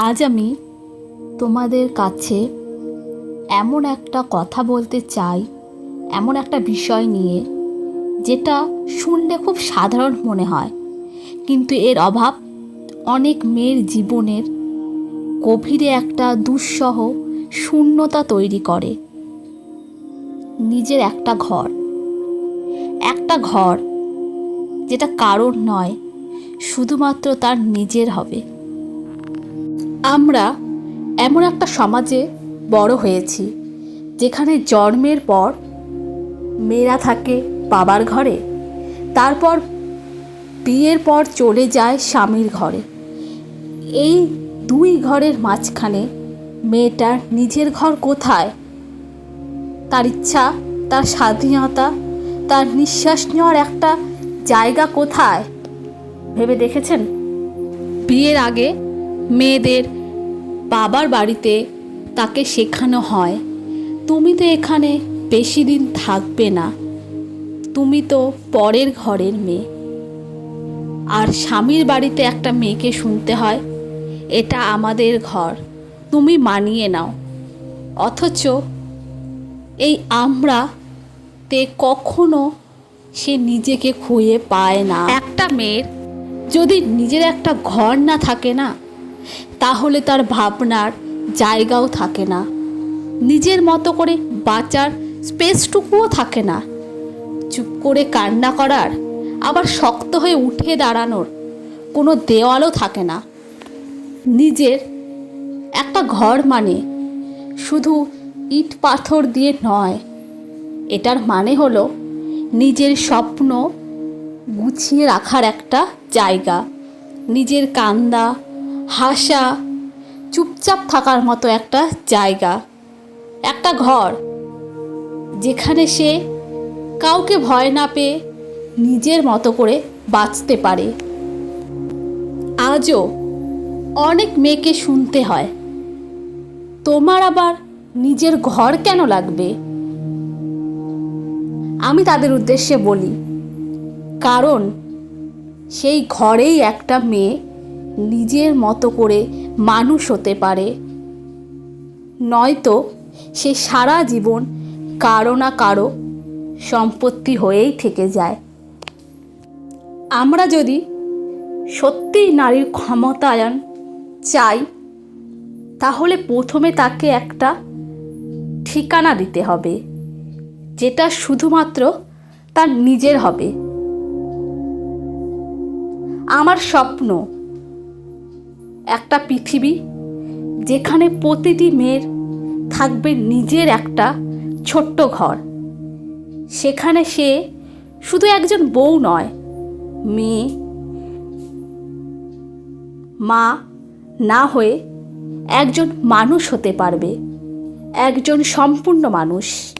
আজ আমি তোমাদের কাছে এমন একটা কথা বলতে চাই, এমন একটা বিষয় নিয়ে, যেটা শুনলে খুব সাধারণ মনে হয়। কিন্তু এর অভাব অনেক মেয়ের জীবনের গভীরে একটা দুঃসহ শূন্যতা তৈরি করে। নিজের একটা ঘর। একটা ঘর যেটা কারোর নয়, শুধুমাত্র তার নিজের হবে। আমরা এমন একটা সমাজে বড় হয়েছি যেখানে জন্মের পর মেয়েরা থাকে বাবার ঘরে, তারপর বিয়ের পর চলে যায় স্বামীর ঘরে। এই দুই ঘরের মাঝখানে মেয়েটার নিজের ঘর কোথায়? তার ইচ্ছা, তার স্বাধীনতা, তার নিঃশ্বাস নেওয়ার একটা জায়গা কোথায়? ভেবে দেখেছেন? বিয়ের আগে মেয়েদের বাবার বাড়িতে তাকে শেখানো হয়। তুমি তো এখানে বেশি দিন থাকবে না। তুমি তো পরের ঘরের মেয়ে। আর স্বামীর বাড়িতে একটা মেয়েকে শুনতে হয়, এটা আমাদের ঘর। তুমি মানিয়ে নাও। অথচ এই আমরা তে কখনো সে নিজেকে খুঁয়ে পায় না। একটা মেয়ের যদি নিজের একটা ঘর না থাকে না তাহলে তার ভাবনার জায়গাও থাকে না। নিজের মতো করে বাঁচার স্পেসটুকুও থাকে না। চুপ করে কান্না করার, আবার শক্ত হয়ে উঠে দাঁড়ানোর কোনো দেওয়ালও থাকে না। নিজের একটা ঘর মানে শুধু ইট পাথর দিয়ে নয়, এটার মানে হলো নিজের স্বপ্ন গুছিয়ে রাখার একটা জায়গা। নিজের কান্দা হাসা চুপচাপ থাকার মতো একটা জায়গা, একটা ঘর, যেখানে সে কাউকে ভয় না পেয়ে নিজের মতো করে বাঁচতে পারে। আজও অনেক মেয়েকে শুনতে হয়, তোমার আবার নিজের ঘর কেন লাগবে? আমি তাদের উদ্দেশ্যে বলি, কারণ সেই ঘরেই একটা মেয়ে নিজের মতো করে মানুষ হতে পারে। নয়তো সে সারা জীবন কারও না কারও সম্পত্তি হয়েই থেকে যায়। আমরা যদি সত্যিই নারীর ক্ষমতায়ন চাই, তাহলে প্রথমে তাকে একটা ঠিকানা দিতে হবে, যেটা শুধুমাত্র তার নিজের হবে। আমার স্বপ্ন একটা পৃথিবী যেখানে প্রতিটি মেয়ের থাকবে নিজের একটা ছোট্ট ঘর। সেখানে সে শুধু একজন বউ নয়, মেয়ে, মা না হয়ে একজন মানুষ হতে পারবে, একজন সম্পূর্ণ মানুষ।